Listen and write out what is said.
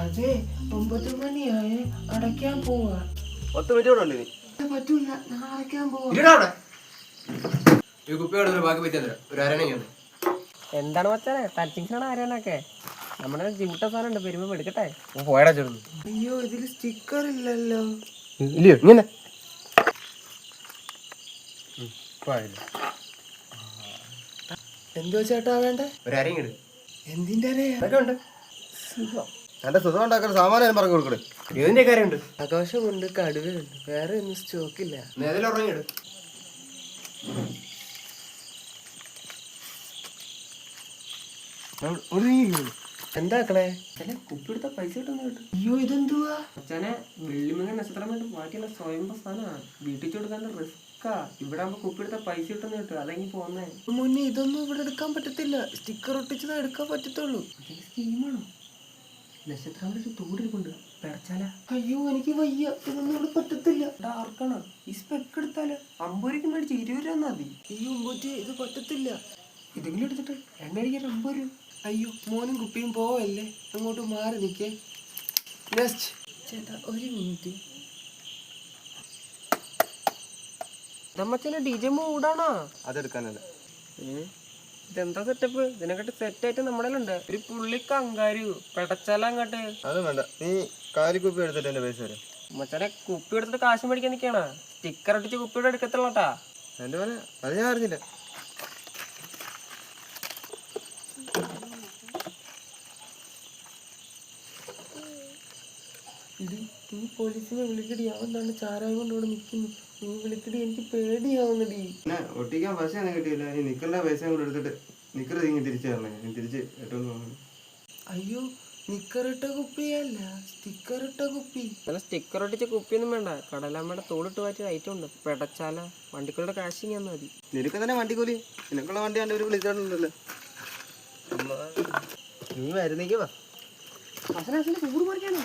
അതെ ഒമ്പത് മണിയായ അടയ്ക്കാൻ പോവാ. പത്ത് മിനിറ്റ് കൂടെ ഉണ്ട് ഇനി. പറ്റൂല ഞാൻ അടയ്ക്കാൻ പോവാ. ഇരിടാ അവിടെ. ഈ കുപ്പിയോട് ഒരു ബാക്കി പറ്റിയാ ഒരു അരണയാണ് എന്താണ് മച്ചാനെ? ടച്ചിങ്സാണ് ആരാനൊക്കെ നമ്മുടെ ജിമുട്ട സാധനം ഉണ്ട് വരുമ്പോ എടുക്കട്ടെ പോയടാ ചെറുത്. അയ്യോ ഇതിൽ സ്റ്റിക്കർ ഇല്ലല്ലോ. ഇല്ലയോ? ഇങ്ങനെ? എന്തോ ചേട്ടാ വേണ്ടേ? ഒരു അരങ്ങിട് എന്തിന്റെ അരയാ? എന്റെ സുഖം ഉണ്ടാക്കുന്ന സാമാനം പറഞ്ഞു കൊടുക്കണേ. ഇതിന്റെ കാര്യമുണ്ട്. ആകാശമുണ്ട് കടുവയുണ്ട്. വേറെ ഒന്നും സ്റ്റോക്കില്ല നേതിലുറങ്ങിട് എന്താക്കളെ കുപ്പി എടുത്ത പൈസ കിട്ടുന്ന കേട്ടു. അയ്യോ ഇതെന്തുവാ? മച്ചാനെ വെള്ളിമങ്ങ നക്ഷത്രമായിട്ട് മാറ്റിയുള്ള സ്വയംഭ സാധനമാണ് വീട്ടിൽ കൊടുക്കാൻ റിസ്ക്കാ? ഇവിടെ ആകുമ്പോ കുപ്പിടുത്ത പൈസ കിട്ടുന്ന കിട്ടും. അതെങ്കിൽ പോന്നേ. മുന്നേ ഇതൊന്നും ഇവിടെ എടുക്കാൻ പറ്റത്തില്ല. സ്റ്റിക്കർ ഒട്ടിച്ചതാ എടുക്കാൻ പറ്റത്തുള്ളൂ. സ്കീമാണോ നക്ഷത്രം തൂടിരിപ്പുണ്ട് പിടച്ചാല അയ്യോ എനിക്ക് വയ്യ. ഇതൊന്നും ഇവിടെ പറ്റത്തില്ല. ഡാർക്കാണ് ഈ സ്പെക്ക് എടുത്താൽ അമ്പൂരിക്ക് രൂപയ്ക്ക് മേടിച്ച് ഇരുപത് രൂപ മതി. അയ്യോ മുമ്പൂറ്റി ഇത് പറ്റത്തില്ല. ഇതെങ്കിലും എടുത്തിട്ട് എണ്ണ അടിക്കാൻ അമ്പത് രൂപ. അയ്യോ മോനും കുപ്പിയും പോവല്ലേ? അങ്ങോട്ട് മാറി നിൽക്കേ നെക്സ്റ്റ് ചേട്ടാ ഒരു മിനിറ്റ്. ഇതമ്മച്ചനെ ഡി ജെ മൂടാണോ അതെടുക്കാനല്ല. ഇതെന്താ സെറ്റപ്പ് ഇതിനെക്കാട്ട് സെറ്റ് ആയിട്ട് നമ്മുടെ ഉണ്ട് ഒരു പുള്ളിക്ക് അങ്കാരി പെടച്ചാല അങ്ങോട്ട്. അത് വേണ്ട. നീ കാരി എടുത്തിട്ട് എന്റെ പൈസ തരാം മച്ചാനെ കുപ്പി എടുത്തിട്ട് കാശ് മേടിക്കാൻ നിൽക്കണ സ്റ്റിക്കർ ഒട്ടിച്ച് കുപ്പിയുടെ എടുക്കത്തുള്ളട്ടാ എന്റെ പോലെ അത് ഞാൻ അറിഞ്ഞില്ല. ഇടി നീ പോലീസിനെ വിളിക്കടി. അവൻ തന്നെ ചാരായം കൊണ്ട് ഇവിടെ നിൽക്കുന്നു നീ വിളിക്കടി എനിക്ക് പേടിയാവുന്നടി. ഒട്ടിക്കാൻ പൈസ ഒന്നും കിട്ടിയില്ല. ഈ നിക്കണ്ട പൈസ കൂടെ എടുത്തിട്ട് നിക്കറ തിങ്ങി തിരിച്ചു തരണേ. ഞാൻ തിരിച്ച് ഏറ്റവും പോകണം അയ്യോ നിക്കറിട്ട കുപ്പിയല്ല സ്റ്റിക്കർ ഇട്ട കുപ്പി. അല്ല സ്റ്റിക്കർ ഒട്ടിച്ച കുപ്പിയൊന്നും വേണ്ട. കടലാമ്മയുടെ തോളിട്ട് മാറ്റി ഐറ്റം ഉണ്ട്. പെടച്ചാല വണ്ടിക്കളുടെ കാശിങ് ഞാൻ മതി. നിനക്ക് തന്നെ വണ്ടിക്കൂലി. നിനക്കുള്ള വണ്ടി കണ്ട് ഒരു വിളിച്ചിട്ടുണ്ടല്ലോ. നീ വരുന്നേക്ക് വാ. അസന പറിക്കാനോ